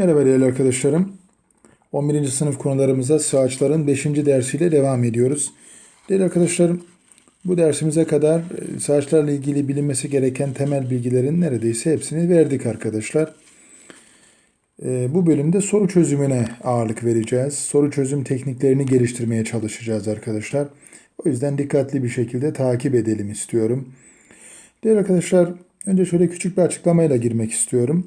Merhaba değerli arkadaşlarım. 11. sınıf konularımıza sağaçların 5. dersiyle devam ediyoruz. Değerli arkadaşlarım, bu dersimize kadar e, sağaçlarla ilgili bilinmesi gereken temel bilgilerin neredeyse hepsini verdik arkadaşlar. E, Bu bölümde soru çözümüne ağırlık vereceğiz. Soru çözüm tekniklerini geliştirmeye çalışacağız arkadaşlar. O yüzden dikkatli bir şekilde takip edelim istiyorum. Değerli arkadaşlar, önce şöyle küçük bir açıklamayla girmek istiyorum.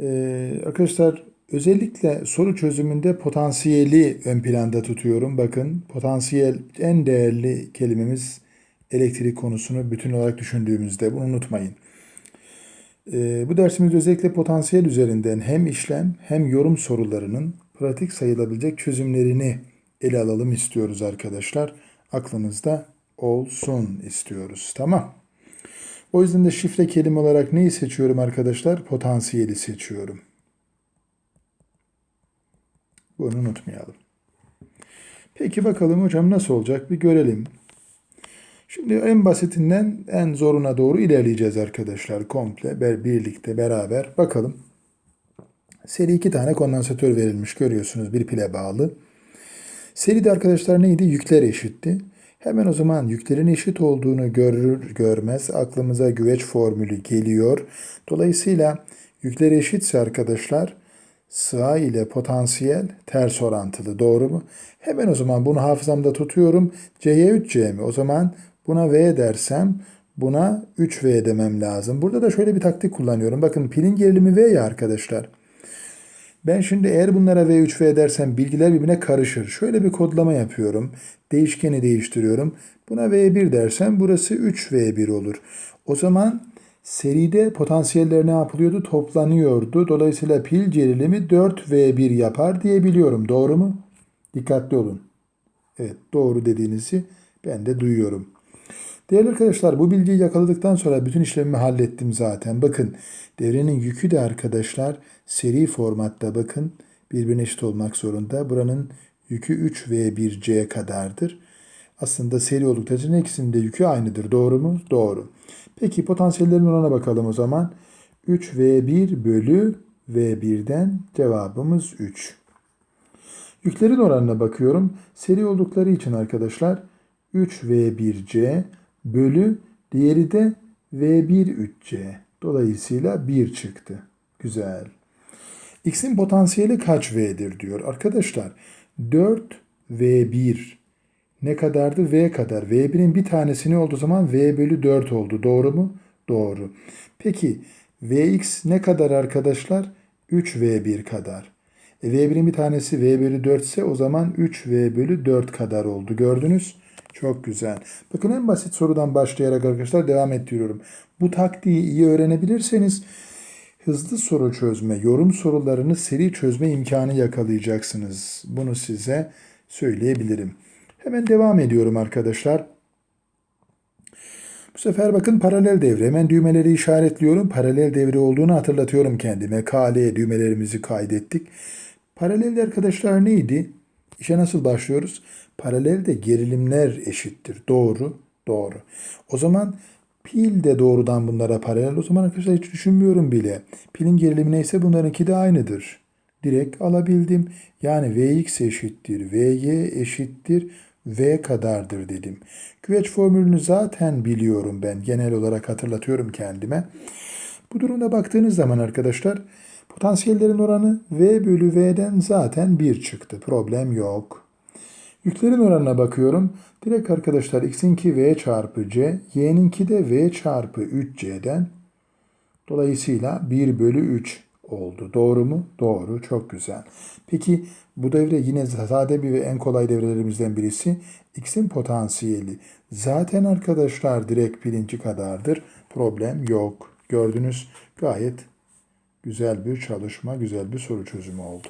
Ee, arkadaşlar özellikle soru çözümünde potansiyeli ön planda tutuyorum. Bakın potansiyel en değerli kelimemiz elektrik konusunu bütün olarak düşündüğümüzde bunu unutmayın. Ee, bu dersimizde özellikle potansiyel üzerinden hem işlem hem yorum sorularının pratik sayılabilecek çözümlerini ele alalım istiyoruz arkadaşlar. Aklınızda olsun istiyoruz. Tamam. O yüzden de şifre kelime olarak neyi seçiyorum arkadaşlar? Potansiyeli seçiyorum. Bunu unutmayalım. Peki bakalım hocam nasıl olacak bir görelim. Şimdi en basitinden en zoruna doğru ilerleyeceğiz arkadaşlar. Komple birlikte beraber bakalım. Seri iki tane kondansatör verilmiş görüyorsunuz bir pile bağlı. Seride arkadaşlar neydi? Yükler eşitti. Hemen o zaman yüklerin eşit olduğunu görür görmez aklımıza güveç formülü geliyor. Dolayısıyla yükler eşitse arkadaşlar sığa ile potansiyel ters orantılı. Doğru mu? Hemen o zaman bunu hafızamda tutuyorum. C'ye 3C mi? O zaman buna V dersem buna 3V demem lazım. Burada da şöyle bir taktik kullanıyorum. Bakın pilin gerilimi V ya arkadaşlar. Ben şimdi eğer bunlara V3 V dersem bilgiler birbirine karışır. Şöyle bir kodlama yapıyorum. Değişkeni değiştiriyorum. Buna V1 dersem burası 3V1 olur. O zaman seride potansiyeller ne yapılıyordu? Toplanıyordu. Dolayısıyla pil gerilimi 4V1 yapar diyebiliyorum. Doğru mu? Dikkatli olun. Evet doğru dediğinizi ben de duyuyorum. Değerli arkadaşlar bu bilgiyi yakaladıktan sonra bütün işlemimi hallettim zaten. Bakın devrenin yükü de arkadaşlar seri formatta bakın birbirine eşit olmak zorunda. Buranın yükü 3V1C kadardır. Aslında seri oldukları için ikisinin de yükü aynıdır. Doğru mu? Doğru. Peki potansiyellerin oranına bakalım o zaman. 3V1 bölü V1'den cevabımız 3. Yüklerin oranına bakıyorum. Seri oldukları için arkadaşlar 3V1C bölü diğeri de V1-3C. Dolayısıyla 1 çıktı. Güzel. X'in potansiyeli kaç V'dir diyor. Arkadaşlar 4V1 ne kadardı? V kadar. V1'in bir tanesi ne oldu o zaman? V bölü 4 oldu. Doğru mu? Doğru. Peki Vx ne kadar arkadaşlar? 3V1 kadar. E, V1'in bir tanesi V bölü 4 ise o zaman 3V bölü 4 kadar oldu. Gördünüz? Çok güzel. Bakın en basit sorudan başlayarak arkadaşlar devam ettiriyorum. Bu taktiği iyi öğrenebilirseniz hızlı soru çözme, yorum sorularını seri çözme imkanı yakalayacaksınız. Bunu size söyleyebilirim. Hemen devam ediyorum arkadaşlar. Bu sefer bakın paralel devre. Hemen düğmeleri işaretliyorum. Paralel devre olduğunu hatırlatıyorum kendime. KL düğmelerimizi kaydettik. Paralelde arkadaşlar neydi? İşe nasıl başlıyoruz? Paralelde gerilimler eşittir. Doğru, doğru. O zaman pil de doğrudan bunlara paralel. O zaman arkadaşlar hiç düşünmüyorum bile. Pilin gerilimi neyse bunlarınki de aynıdır. Direkt alabildim. Yani Vx eşittir, Vy eşittir, V kadardır dedim. Güveç formülünü zaten biliyorum ben. Genel olarak hatırlatıyorum kendime. Bu durumda baktığınız zaman arkadaşlar potansiyellerin oranı V bölü V'den zaten 1 çıktı. Problem yok. Yüklerin oranına bakıyorum. Direkt arkadaşlar x'inki v çarpı c, y'ninki de v çarpı 3c'den. Dolayısıyla 1 bölü 3 oldu. Doğru mu? Doğru. Çok güzel. Peki bu devre yine sade bir ve en kolay devrelerimizden birisi. X'in potansiyeli. Zaten arkadaşlar direkt pilinci kadardır. Problem yok. Gördünüz gayet güzel bir çalışma, güzel bir soru çözümü oldu.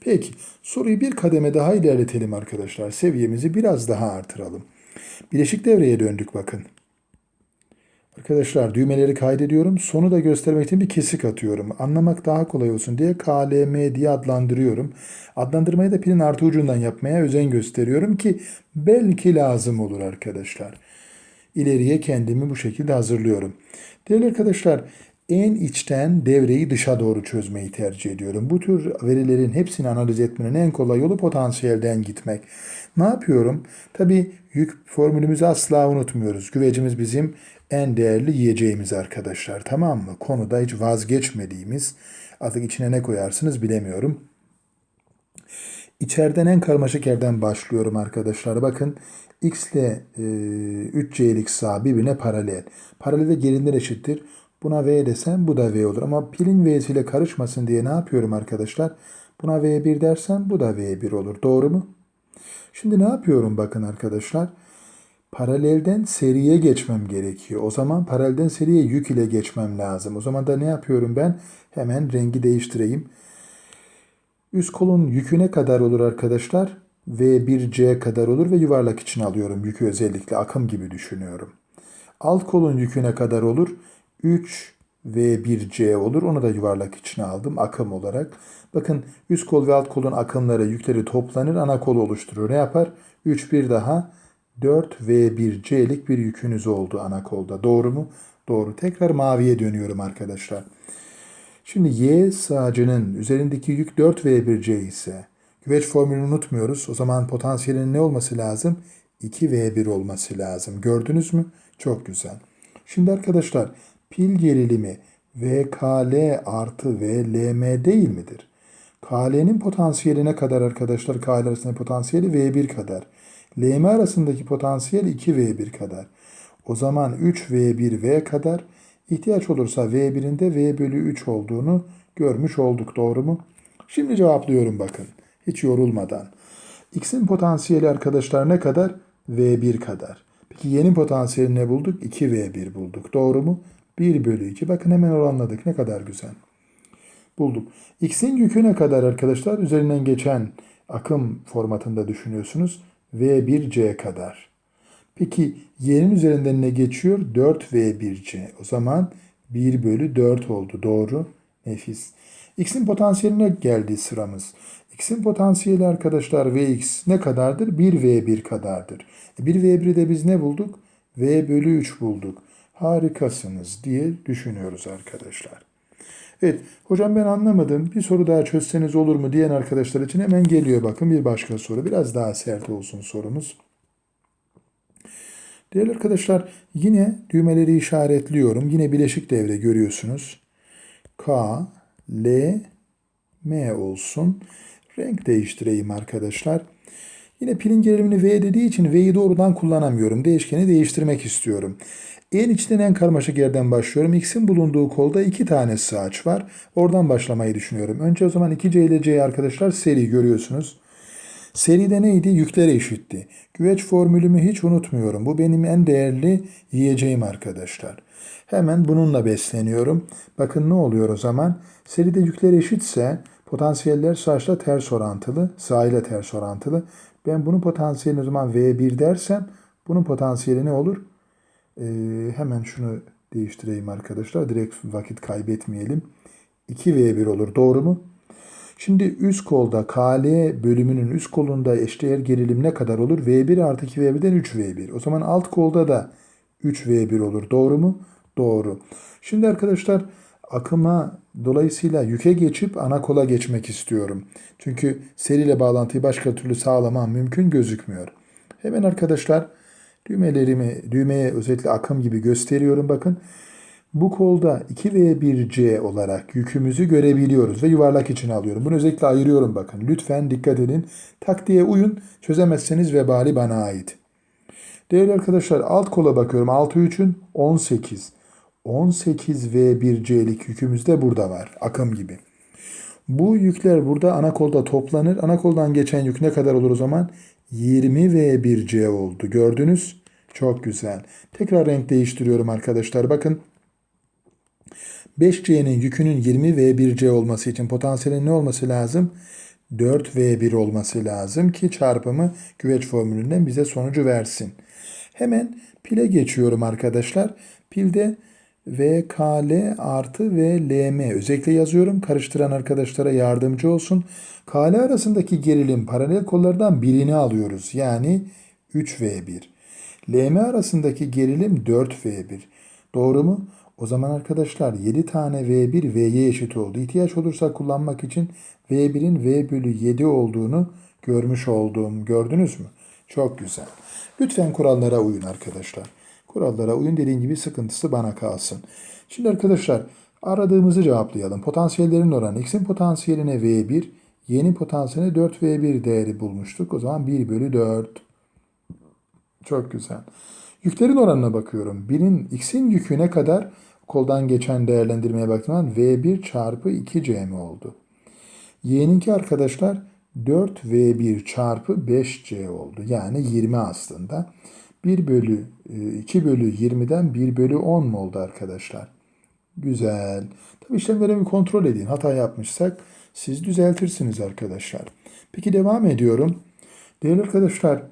Peki soruyu bir kademe daha ilerletelim arkadaşlar. Seviyemizi biraz daha artıralım. Bileşik devreye döndük bakın. Arkadaşlar düğmeleri kaydediyorum. Sonu da göstermek için bir kesik atıyorum. Anlamak daha kolay olsun diye KLM diye adlandırıyorum. Adlandırmayı da pilin artı ucundan yapmaya özen gösteriyorum ki belki lazım olur arkadaşlar. İleriye kendimi bu şekilde hazırlıyorum. Değerli arkadaşlar en içten devreyi dışa doğru çözmeyi tercih ediyorum. Bu tür verilerin hepsini analiz etmenin en kolay yolu potansiyelden gitmek. Ne yapıyorum? Tabii yük formülümüzü asla unutmuyoruz. Güvecimiz bizim en değerli yiyeceğimiz arkadaşlar. Tamam mı? Konuda hiç vazgeçmediğimiz artık içine ne koyarsınız bilemiyorum. İçeriden en karmaşık yerden başlıyorum arkadaşlar. Bakın x ile e, 3c'lik sağ birbirine paralel. Paralelde gerinden eşittir. Buna v desem bu da v olur. Ama pilin v'siyle karışmasın diye ne yapıyorum arkadaşlar? Buna v1 dersem bu da v1 olur. Doğru mu? Şimdi ne yapıyorum bakın arkadaşlar? Paralelden seriye geçmem gerekiyor. O zaman paralelden seriye yük ile geçmem lazım. O zaman da ne yapıyorum ben? Hemen rengi değiştireyim. Üst kolun yükü ne kadar olur arkadaşlar? V1C kadar olur ve yuvarlak için alıyorum yükü özellikle akım gibi düşünüyorum. Alt kolun yükü ne kadar olur? 3 V1C olur. Onu da yuvarlak içine aldım akım olarak. Bakın üst kol ve alt kolun akımları yükleri toplanır ana kolu oluşturur. Ne yapar? 3 bir daha 4 V1C'lik bir yükünüz oldu ana kolda. Doğru mu? Doğru. Tekrar maviye dönüyorum arkadaşlar. Şimdi Y sağcının üzerindeki yük 4V1C ise güveç formülünü unutmuyoruz. O zaman potansiyelin ne olması lazım? 2V1 olması lazım. Gördünüz mü? Çok güzel. Şimdi arkadaşlar pil gerilimi VKL artı VLM değil midir? KL'nin potansiyeli ne kadar arkadaşlar? KL arasındaki potansiyeli V1 kadar. LM arasındaki potansiyel 2V1 kadar. O zaman 3V1V kadar ihtiyaç olursa V1'in de V bölü 3 olduğunu görmüş olduk. Doğru mu? Şimdi cevaplıyorum bakın. Hiç yorulmadan. X'in potansiyeli arkadaşlar ne kadar? V1 kadar. Peki y'nin potansiyeli ne bulduk? 2V1 bulduk. Doğru mu? 1 bölü 2. Bakın hemen oranladık. Ne kadar güzel. Bulduk. X'in yükü ne kadar arkadaşlar? Üzerinden geçen akım formatında düşünüyorsunuz. V1C kadar. Peki y'nin üzerinden ne geçiyor? 4V1C. O zaman 1 bölü 4 oldu. Doğru. Nefis. X'in potansiyeline geldi sıramız. X'in potansiyeli arkadaşlar Vx ne kadardır? 1V1 kadardır. 1V1'i de biz ne bulduk? V bölü 3 bulduk. Harikasınız diye düşünüyoruz arkadaşlar. Evet hocam ben anlamadım bir soru daha çözseniz olur mu diyen arkadaşlar için hemen geliyor bakın bir başka soru. Biraz daha sert olsun sorumuz. Değerli arkadaşlar yine düğmeleri işaretliyorum. Yine bileşik devre görüyorsunuz. K, L, M olsun. Renk değiştireyim arkadaşlar. Yine pilin gerilimini V dediği için V'yi doğrudan kullanamıyorum. Değişkeni değiştirmek istiyorum. En içten en karmaşık yerden başlıyorum. X'in bulunduğu kolda iki tane sağaç var. Oradan başlamayı düşünüyorum. Önce o zaman 2C ile C arkadaşlar seri görüyorsunuz. Seride neydi? Yüklere eşitti. Güveç formülümü hiç unutmuyorum. Bu benim en değerli yiyeceğim arkadaşlar. Hemen bununla besleniyorum. Bakın ne oluyor o zaman? Seride yükler eşitse potansiyeller saçla ters orantılı, sağ ile ters orantılı. Ben bunun potansiyelini o zaman V1 dersem bunun potansiyeli ne olur? Ee, hemen şunu değiştireyim arkadaşlar. Direkt vakit kaybetmeyelim. 2V1 olur. Doğru mu? Şimdi üst kolda KL bölümünün üst kolunda eşdeğer gerilim ne kadar olur? V1 artı 2V1'den 3V1. O zaman alt kolda da 3V1 olur. Doğru mu? Doğru. Şimdi arkadaşlar akıma dolayısıyla yüke geçip ana kola geçmek istiyorum. Çünkü seriyle bağlantıyı başka türlü sağlamam mümkün gözükmüyor. Hemen arkadaşlar düğmelerimi düğmeye özellikle akım gibi gösteriyorum bakın. Bu kolda 2V1C olarak yükümüzü görebiliyoruz ve yuvarlak içine alıyorum. Bunu özellikle ayırıyorum bakın. Lütfen dikkat edin. Taktiğe uyun. Çözemezseniz vebali bana ait. Değerli arkadaşlar alt kola bakıyorum. 6 3'ün 18. 18 V1C'lik yükümüz de burada var. Akım gibi. Bu yükler burada ana kolda toplanır. Ana koldan geçen yük ne kadar olur o zaman? 20 V1C oldu. Gördünüz? Çok güzel. Tekrar renk değiştiriyorum arkadaşlar. Bakın 5C'nin yükünün 20 V1C olması için potansiyelin ne olması lazım? 4V1 olması lazım ki çarpımı güveç formülünden bize sonucu versin. Hemen pile geçiyorum arkadaşlar. Pilde VKL artı VLM özellikle yazıyorum. Karıştıran arkadaşlara yardımcı olsun. KL arasındaki gerilim paralel kollardan birini alıyoruz. Yani 3V1. LM arasındaki gerilim 4V1. Doğru mu? O zaman arkadaşlar 7 tane V1 V'ye eşit oldu. İhtiyaç olursa kullanmak için V1'in V bölü 7 olduğunu görmüş oldum. Gördünüz mü? Çok güzel. Lütfen kurallara uyun arkadaşlar. Kurallara uyun dediğim gibi sıkıntısı bana kalsın. Şimdi arkadaşlar aradığımızı cevaplayalım. Potansiyellerin oranı x'in potansiyeline V1, y'nin potansiyeline 4V1 değeri bulmuştuk. O zaman 1 bölü 4. Çok güzel. Yüklerin oranına bakıyorum. Birin x'in yükü ne kadar? Koldan geçen değerlendirmeye baktığım zaman V1 çarpı 2C mi oldu? Y'ninki arkadaşlar 4V1 çarpı 5C oldu. Yani 20 aslında. 1 bölü 2 bölü 20'den 1 bölü 10 mu oldu arkadaşlar? Güzel. Tabii işlemleri bir kontrol edin. Hata yapmışsak siz düzeltirsiniz arkadaşlar. Peki devam ediyorum. Değerli arkadaşlar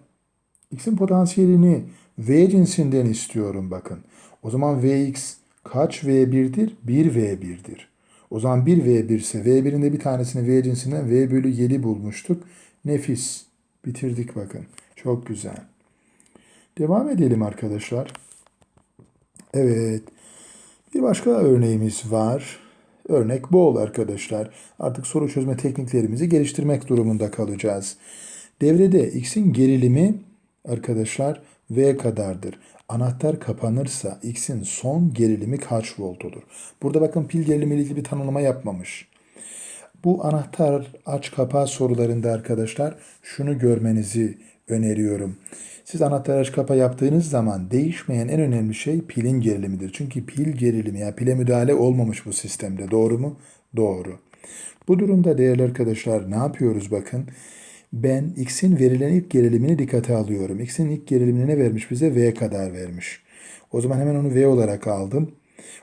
x'in potansiyelini v cinsinden istiyorum bakın. O zaman vx kaç v1'dir? 1v1'dir. O zaman 1v1 ise v1'in de bir tanesini v cinsinden v bölü 7 bulmuştuk. Nefis. Bitirdik bakın. Çok güzel. Devam edelim arkadaşlar. Evet. Bir başka örneğimiz var. Örnek bol arkadaşlar. Artık soru çözme tekniklerimizi geliştirmek durumunda kalacağız. Devrede x'in gerilimi arkadaşlar V kadardır. Anahtar kapanırsa x'in son gerilimi kaç volt olur? Burada bakın pil gerilimi ile ilgili bir tanımlama yapmamış. Bu anahtar aç kapa sorularında arkadaşlar şunu görmenizi öneriyorum. Siz anahtar aç kapa yaptığınız zaman değişmeyen en önemli şey pilin gerilimidir. Çünkü pil gerilimi yani pile müdahale olmamış bu sistemde. Doğru mu? Doğru. Bu durumda değerli arkadaşlar ne yapıyoruz bakın. Ben x'in verilen ilk gerilimini dikkate alıyorum. x'in ilk gerilimini ne vermiş bize? V kadar vermiş. O zaman hemen onu V olarak aldım.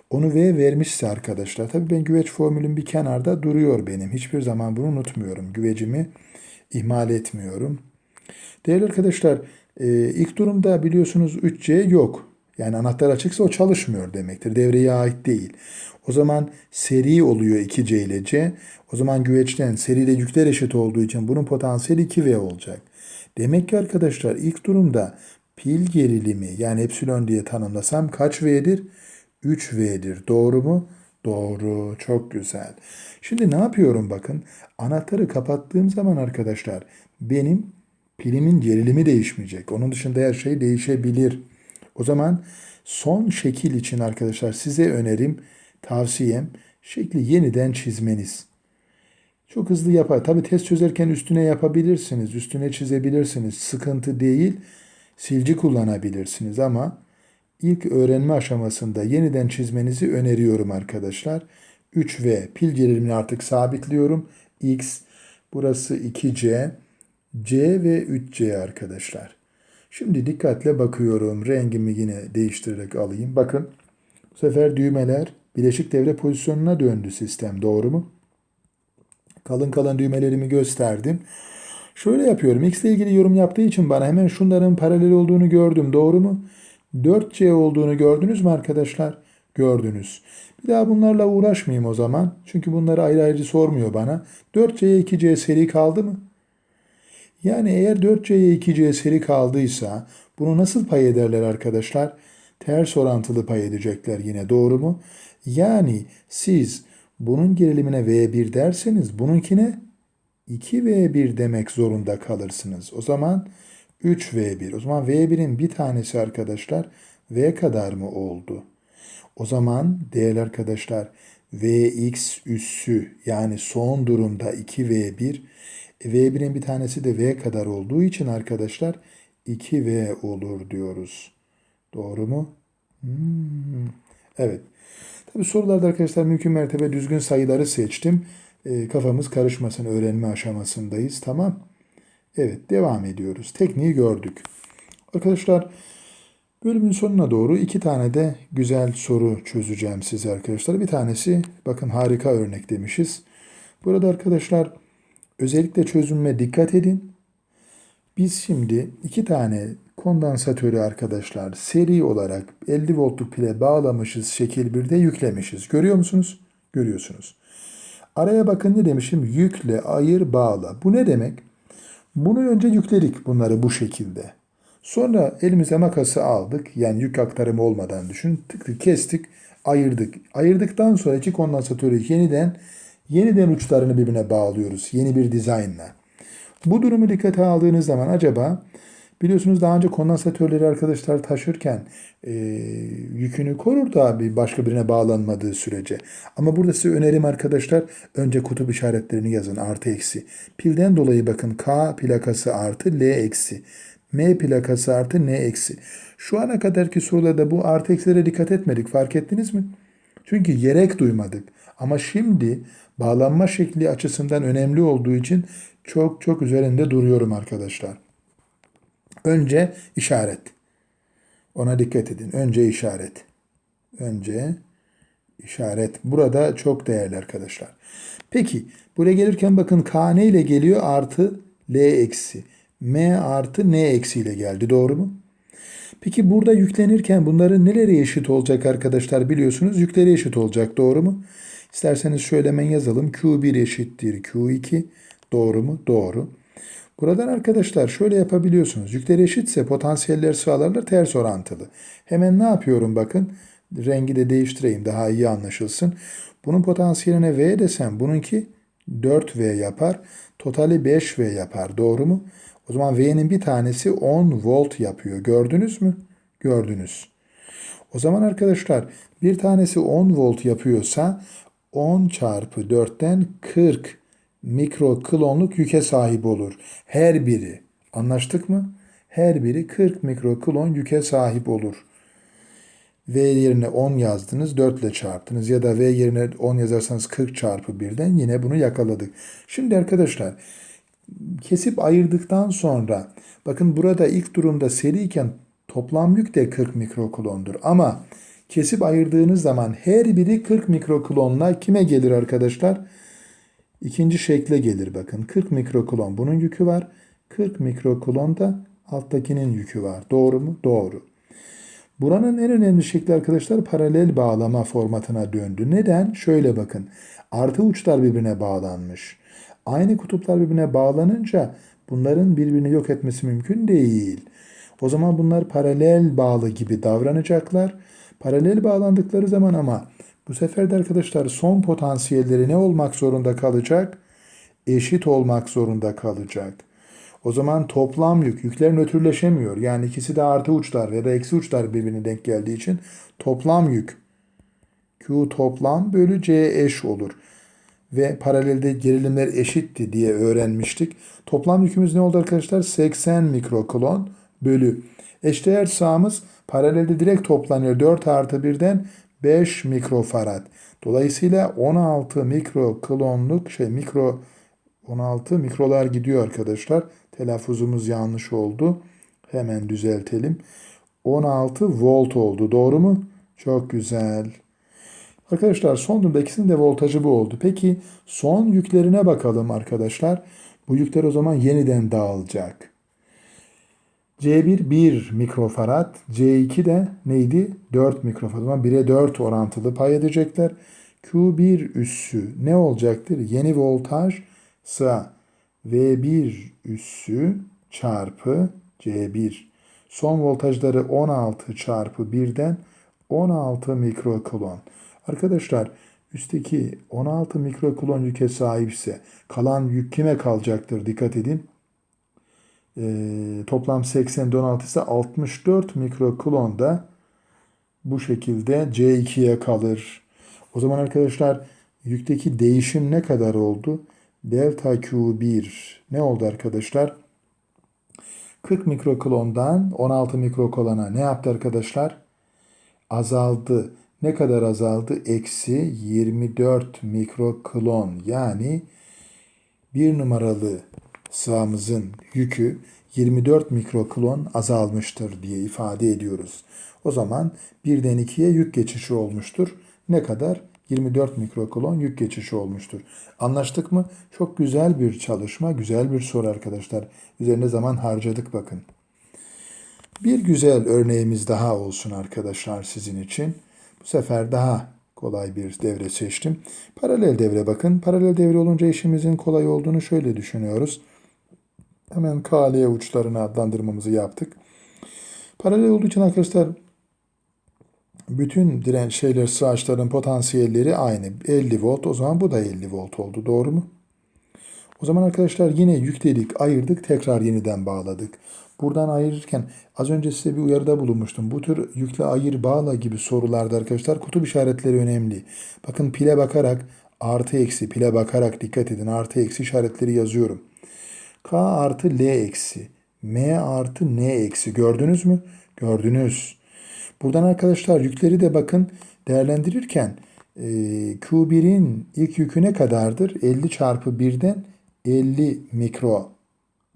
Onu V vermişse arkadaşlar. Tabii ben güveç formülüm bir kenarda duruyor benim. Hiçbir zaman bunu unutmuyorum. Güvecimi ihmal etmiyorum. Değerli arkadaşlar e, ilk durumda biliyorsunuz 3C yok. Yani anahtar açıksa o çalışmıyor demektir. Devreye ait değil. O zaman seri oluyor 2C ile C. O zaman güveçten seride yükler eşit olduğu için bunun potansiyeli 2V olacak. Demek ki arkadaşlar ilk durumda pil gerilimi yani epsilon diye tanımlasam kaç V'dir? 3V'dir. Doğru mu? Doğru. Çok güzel. Şimdi ne yapıyorum bakın. Anahtarı kapattığım zaman arkadaşlar benim pilimin gerilimi değişmeyecek. Onun dışında her şey değişebilir. O zaman son şekil için arkadaşlar size önerim, tavsiyem şekli yeniden çizmeniz. Çok hızlı yapar. Tabi test çözerken üstüne yapabilirsiniz. Üstüne çizebilirsiniz. Sıkıntı değil. Silci kullanabilirsiniz ama ilk öğrenme aşamasında yeniden çizmenizi öneriyorum arkadaşlar. 3V pil gerilimini artık sabitliyorum. X burası 2C C ve 3C arkadaşlar. Şimdi dikkatle bakıyorum. Rengimi yine değiştirerek alayım. Bakın bu sefer düğmeler bileşik devre pozisyonuna döndü sistem. Doğru mu? Kalın kalın düğmelerimi gösterdim. Şöyle yapıyorum. X ile ilgili yorum yaptığı için bana hemen şunların paralel olduğunu gördüm. Doğru mu? 4C olduğunu gördünüz mü arkadaşlar? Gördünüz. Bir daha bunlarla uğraşmayayım o zaman. Çünkü bunları ayrı ayrı sormuyor bana. 4C'ye 2C seri kaldı mı? Yani eğer 4C'ye 2C seri kaldıysa bunu nasıl pay ederler arkadaşlar? Ters orantılı pay edecekler yine doğru mu? Yani siz bunun gerilimine V1 derseniz bununkine 2V1 demek zorunda kalırsınız. O zaman 3V1. O zaman V1'in bir tanesi arkadaşlar V kadar mı oldu? O zaman değerli arkadaşlar Vx üssü yani son durumda 2V1 V1'in bir tanesi de V kadar olduğu için arkadaşlar 2V olur diyoruz. Doğru mu? Hmm. Evet. Tabi sorularda arkadaşlar mümkün mertebe düzgün sayıları seçtim. E, kafamız karışmasın öğrenme aşamasındayız. Tamam. Evet devam ediyoruz. Tekniği gördük. Arkadaşlar bölümün sonuna doğru iki tane de güzel soru çözeceğim size arkadaşlar. Bir tanesi bakın harika örnek demişiz. Burada arkadaşlar özellikle çözüme dikkat edin. Biz şimdi iki tane kondansatörü arkadaşlar seri olarak 50 voltluk pile bağlamışız şekil 1'de yüklemişiz. Görüyor musunuz? Görüyorsunuz. Araya bakın ne demişim? Yükle, ayır, bağla. Bu ne demek? Bunu önce yükledik bunları bu şekilde. Sonra elimize makası aldık. Yani yük aktarımı olmadan düşün. Tık tık kestik. ayırdık. Ayırdıktan sonra iki kondansatörü yeniden yeniden uçlarını birbirine bağlıyoruz. Yeni bir dizaynla. Bu durumu dikkate aldığınız zaman acaba biliyorsunuz daha önce kondansatörleri arkadaşlar taşırken e, yükünü korur da bir başka birine bağlanmadığı sürece. Ama burada size önerim arkadaşlar önce kutup işaretlerini yazın artı eksi. Pilden dolayı bakın K plakası artı L eksi. M plakası artı N eksi. Şu ana kadarki sorularda bu artı eksilere dikkat etmedik fark ettiniz mi? Çünkü gerek duymadık. Ama şimdi bağlanma şekli açısından önemli olduğu için çok çok üzerinde duruyorum arkadaşlar. Önce işaret. Ona dikkat edin. Önce işaret. Önce işaret. Burada çok değerli arkadaşlar. Peki buraya gelirken bakın K ne ile geliyor? Artı L eksi. M artı N eksi ile geldi. Doğru mu? Peki burada yüklenirken bunların neleri eşit olacak arkadaşlar biliyorsunuz. Yükleri eşit olacak. Doğru mu? İsterseniz şöyle hemen yazalım. Q1 eşittir Q2. Doğru mu? Doğru. Buradan arkadaşlar şöyle yapabiliyorsunuz. Yükleri eşitse potansiyeller sağlarlar ters orantılı. Hemen ne yapıyorum bakın. Rengi de değiştireyim daha iyi anlaşılsın. Bunun potansiyeline V desem bununki 4V yapar. Totali 5V yapar. Doğru mu? O zaman V'nin bir tanesi 10 volt yapıyor. Gördünüz mü? Gördünüz. O zaman arkadaşlar bir tanesi 10 volt yapıyorsa 10 çarpı 4'ten 40 mikroklonluk yüke sahip olur. Her biri. Anlaştık mı? Her biri 40 mikroklon yüke sahip olur. V yerine 10 yazdınız 4 ile çarptınız ya da V yerine 10 yazarsanız 40 çarpı 1'den yine bunu yakaladık. Şimdi arkadaşlar kesip ayırdıktan sonra bakın burada ilk durumda seriyken toplam yük de 40 mikroklondur ama kesip ayırdığınız zaman her biri 40 mikroklonla kime gelir arkadaşlar? İkinci şekle gelir bakın. 40 mikroklon bunun yükü var. 40 mikroklon da alttakinin yükü var. Doğru mu? Doğru. Buranın en önemli şekli arkadaşlar paralel bağlama formatına döndü. Neden? Şöyle bakın. Artı uçlar birbirine bağlanmış. Aynı kutuplar birbirine bağlanınca bunların birbirini yok etmesi mümkün değil. O zaman bunlar paralel bağlı gibi davranacaklar. Paralel bağlandıkları zaman ama bu sefer de arkadaşlar son potansiyelleri ne olmak zorunda kalacak? Eşit olmak zorunda kalacak. O zaman toplam yük, yükler nötrleşemiyor. Yani ikisi de artı uçlar ya da eksi uçlar birbirine denk geldiği için toplam yük Q toplam bölü C eş olur. Ve paralelde gerilimler eşitti diye öğrenmiştik. Toplam yükümüz ne oldu arkadaşlar? 80 mikroklon bölü. Eşdeğer sağımız paralelde direkt toplanıyor. 4 artı 1'den 5 mikrofarad. Dolayısıyla 16 mikroklonluk şey mikro 16 mikrolar gidiyor arkadaşlar. Telaffuzumuz yanlış oldu. Hemen düzeltelim. 16 volt oldu. Doğru mu? Çok güzel. Arkadaşlar son durumda ikisinin de voltajı bu oldu. Peki son yüklerine bakalım arkadaşlar. Bu yükler o zaman yeniden dağılacak. C1 1 mikrofarad, C2 de neydi? 4 mikrofarad. O zaman 1'e 4 orantılı pay edecekler. Q1 üssü ne olacaktır? Yeni voltaj sağ V1 üssü çarpı C1. Son voltajları 16 çarpı 1'den 16 mikrokulon. Arkadaşlar üstteki 16 mikrokulon yüke sahipse kalan yük kime kalacaktır? Dikkat edin. Ee, toplam 80 16 ise 64 mikrokulon da bu şekilde C2'ye kalır. O zaman arkadaşlar yükteki değişim ne kadar oldu? Delta Q1 ne oldu arkadaşlar? 40 mikroklondan 16 mikrokolona ne yaptı arkadaşlar? Azaldı. Ne kadar azaldı? Eksi 24 mikroklon. Yani bir numaralı sıvamızın yükü 24 mikroklon azalmıştır diye ifade ediyoruz. O zaman 1'den 2'ye yük geçişi olmuştur. Ne kadar? 24 mikrokolon yük geçişi olmuştur. Anlaştık mı? Çok güzel bir çalışma, güzel bir soru arkadaşlar. Üzerine zaman harcadık bakın. Bir güzel örneğimiz daha olsun arkadaşlar sizin için. Bu sefer daha kolay bir devre seçtim. Paralel devre bakın. Paralel devre olunca işimizin kolay olduğunu şöyle düşünüyoruz. Hemen KL uçlarını adlandırmamızı yaptık. Paralel olduğu için arkadaşlar Bütün direnç şeyler sıvaçların potansiyelleri aynı. 50 volt. O zaman bu da 50 volt oldu. Doğru mu? O zaman arkadaşlar yine yükledik, ayırdık, tekrar yeniden bağladık. Buradan ayırırken az önce size bir uyarıda bulunmuştum. Bu tür yükle ayır bağla gibi sorularda arkadaşlar kutup işaretleri önemli. Bakın pile bakarak artı eksi pile bakarak dikkat edin artı eksi işaretleri yazıyorum. K artı L eksi. M artı N eksi. Gördünüz mü? Gördünüz. Buradan arkadaşlar yükleri de bakın değerlendirirken e, Q1'in ilk yükü ne kadardır? 50 çarpı 1'den 50 mikro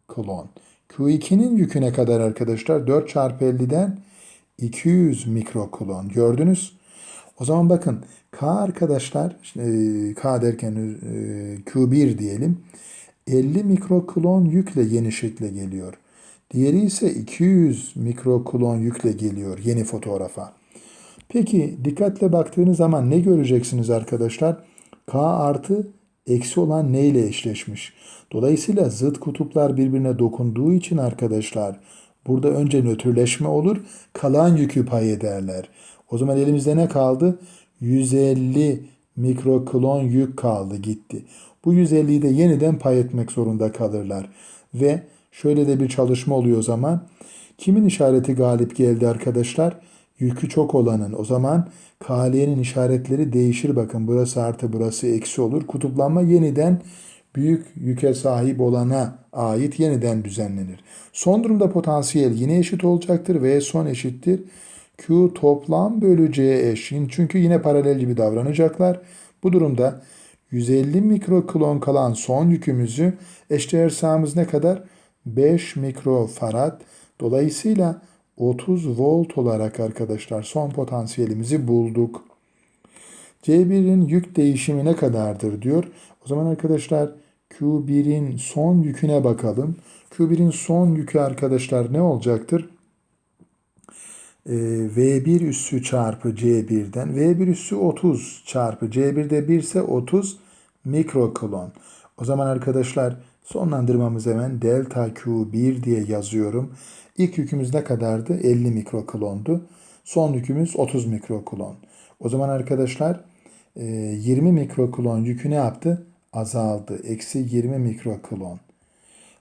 klon. Q2'nin yükü ne kadar arkadaşlar? 4 çarpı 50'den 200 mikro klon. Gördünüz. O zaman bakın K arkadaşlar e, K derken e, Q1 diyelim. 50 mikroklon yükle yeni şekle geliyor. Diğeri ise 200 mikroklon yükle geliyor yeni fotoğrafa. Peki dikkatle baktığınız zaman ne göreceksiniz arkadaşlar? K artı eksi olan ne ile eşleşmiş? Dolayısıyla zıt kutuplar birbirine dokunduğu için arkadaşlar burada önce nötrleşme olur, kalan yükü pay ederler. O zaman elimizde ne kaldı? 150 mikroklon yük kaldı gitti. Bu 150'yi de yeniden pay etmek zorunda kalırlar. Ve şöyle de bir çalışma oluyor o zaman. Kimin işareti galip geldi arkadaşlar? Yükü çok olanın. O zaman KL'nin işaretleri değişir. Bakın burası artı burası eksi olur. Kutuplanma yeniden büyük yüke sahip olana ait yeniden düzenlenir. Son durumda potansiyel yine eşit olacaktır. V son eşittir. Q toplam bölü C eş. Çünkü yine paralel gibi davranacaklar. Bu durumda 150 mikroklon kalan son yükümüzü eşdeğer sahamız ne kadar? 5 mikrofarad. Dolayısıyla 30 volt olarak arkadaşlar son potansiyelimizi bulduk. C1'in yük değişimi ne kadardır diyor. O zaman arkadaşlar Q1'in son yüküne bakalım. Q1'in son yükü arkadaşlar ne olacaktır? Ee, V1 üssü çarpı C1'den V1 üssü 30 çarpı C1'de 1 ise 30 mikroklon. O zaman arkadaşlar sonlandırmamız hemen delta Q1 diye yazıyorum. İlk yükümüz ne kadardı? 50 mikroklondu. Son yükümüz 30 mikroklon. O zaman arkadaşlar 20 mikroklon yükü ne yaptı? Azaldı. Eksi 20 mikroklon.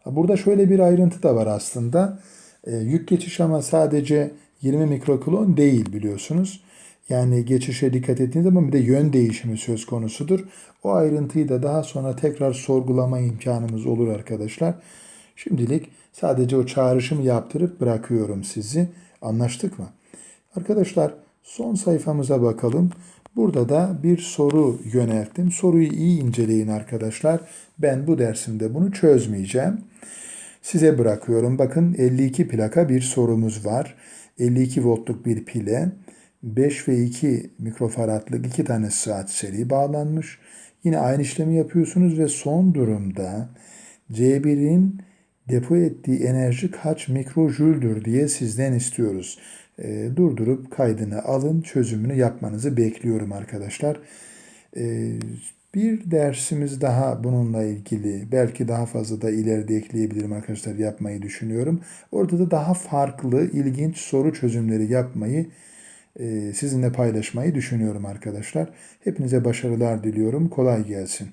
Burada şöyle bir ayrıntı da var aslında. Yük geçiş ama sadece 20 mikroklon değil biliyorsunuz. Yani geçişe dikkat ettiğiniz zaman bir de yön değişimi söz konusudur. O ayrıntıyı da daha sonra tekrar sorgulama imkanımız olur arkadaşlar. Şimdilik sadece o çağrışımı yaptırıp bırakıyorum sizi. Anlaştık mı? Arkadaşlar son sayfamıza bakalım. Burada da bir soru yönelttim. Soruyu iyi inceleyin arkadaşlar. Ben bu dersimde bunu çözmeyeceğim. Size bırakıyorum. Bakın 52 plaka bir sorumuz var. 52 voltluk bir pile 5 ve 2 mikrofaradlık iki tane saat seri bağlanmış. Yine aynı işlemi yapıyorsunuz ve son durumda C1'in depo ettiği enerji kaç mikrojüldür diye sizden istiyoruz. E, durdurup kaydını alın, çözümünü yapmanızı bekliyorum arkadaşlar. E, bir dersimiz daha bununla ilgili. Belki daha fazla da ileride ekleyebilirim arkadaşlar yapmayı düşünüyorum. Orada da daha farklı, ilginç soru çözümleri yapmayı sizinle paylaşmayı düşünüyorum arkadaşlar. Hepinize başarılar diliyorum. Kolay gelsin.